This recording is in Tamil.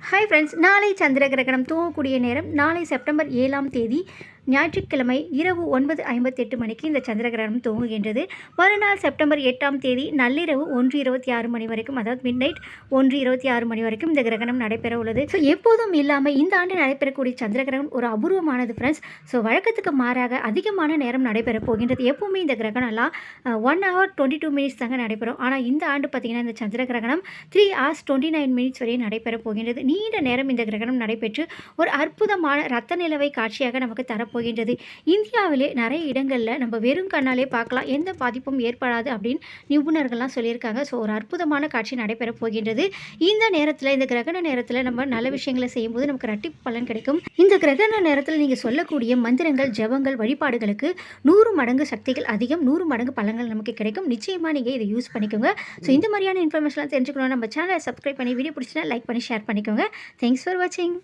ஹாய் ஃப்ரெண்ட்ஸ் நாளை சந்திர கிரகணம் தூங்கக்கூடிய நேரம் நாளை செப்டம்பர் ஏழாம் தேதி. ஞாயிற்றுக்கிழமை இரவு ஒன்பது ஐம்பத்தெட்டு மணிக்கு இந்த சந்திர கிரகணம் துவங்குகின்றது. மறுநாள் செப்டம்பர் எட்டாம் தேதி நள்ளிரவு ஒன்று இருபத்தி ஆறு மணி வரைக்கும் அதாவது மிட் நைட் ஒன்று இருபத்தி ஆறு மணி வரைக்கும் இந்த கிரகணம் நடைபெற உள்ளது. ஸோ எப்போதும் இல்லாமல் இந்த ஆண்டு நடைபெறக்கூடிய சந்திர கிரகணம் ஒரு அபூர்வமானது ஃப்ரெண்ட்ஸ் ஸோ வழக்கத்துக்கு மாறாக அதிகமான நேரம் நடைபெற போகின்றது. எப்பவுமே இந்த கிரகணம்லாம் one hour twenty two minutes தாங்க நடைபெறும். ஆனால் இந்த ஆண்டு பார்த்திங்கன்னா இந்த சந்திர கிரகணம் three hours twenty nine minutes வரையும் நடைபெற போகின்றது. நீண்ட நேரம் இந்த கிரகணம் நடைபெற்று ஒரு அற்புதமான ரத்த நிலவை காட்சியாக நமக்கு போகின்றது. இந்தியாவிலே நிறைய இடங்களில் நம்ம வெறும் கண்ணாலே பார்க்கலாம். எந்த பாதிப்பும் ஏற்படாது அப்படின்னு நிபுணர்கள்லாம் சொல்லியிருக்காங்க. ஸோ ஒரு அற்புதமான காட்சி நடைபெற போகின்றது. இந்த நேரத்தில் இந்த கிரகண நேரத்தில் நம்ம நல்ல விஷயங்களை செய்யும்போது நமக்கு ரட்டிப்பு பலன் கிடைக்கும். இந்த கிரகண நேரத்தில் நீங்கள் சொல்லக்கூடிய மந்திரங்கள் ஜபங்கள் வழிபாடுகளுக்கு நூறு மடங்கு சக்திகள் அதிகம் நூறு மடங்கு பலன்கள் நமக்கு கிடைக்கும். நிச்சயமாக நீங்கள் இதை யூஸ் பண்ணிக்கோங்க. ஸோ இந்த மாதிரியான இன்ஃபர்மேஷன்லாம் தெரிஞ்சுக்கணும் நம்ம சேனலை சப்ஸ்கிரைப் பண்ணி வீடியோ பிடிச்சினா லைக் பண்ணி ஷேர் பண்ணிக்கோங்க. தேங்க்ஸ் ஃபார் வாட்சிங்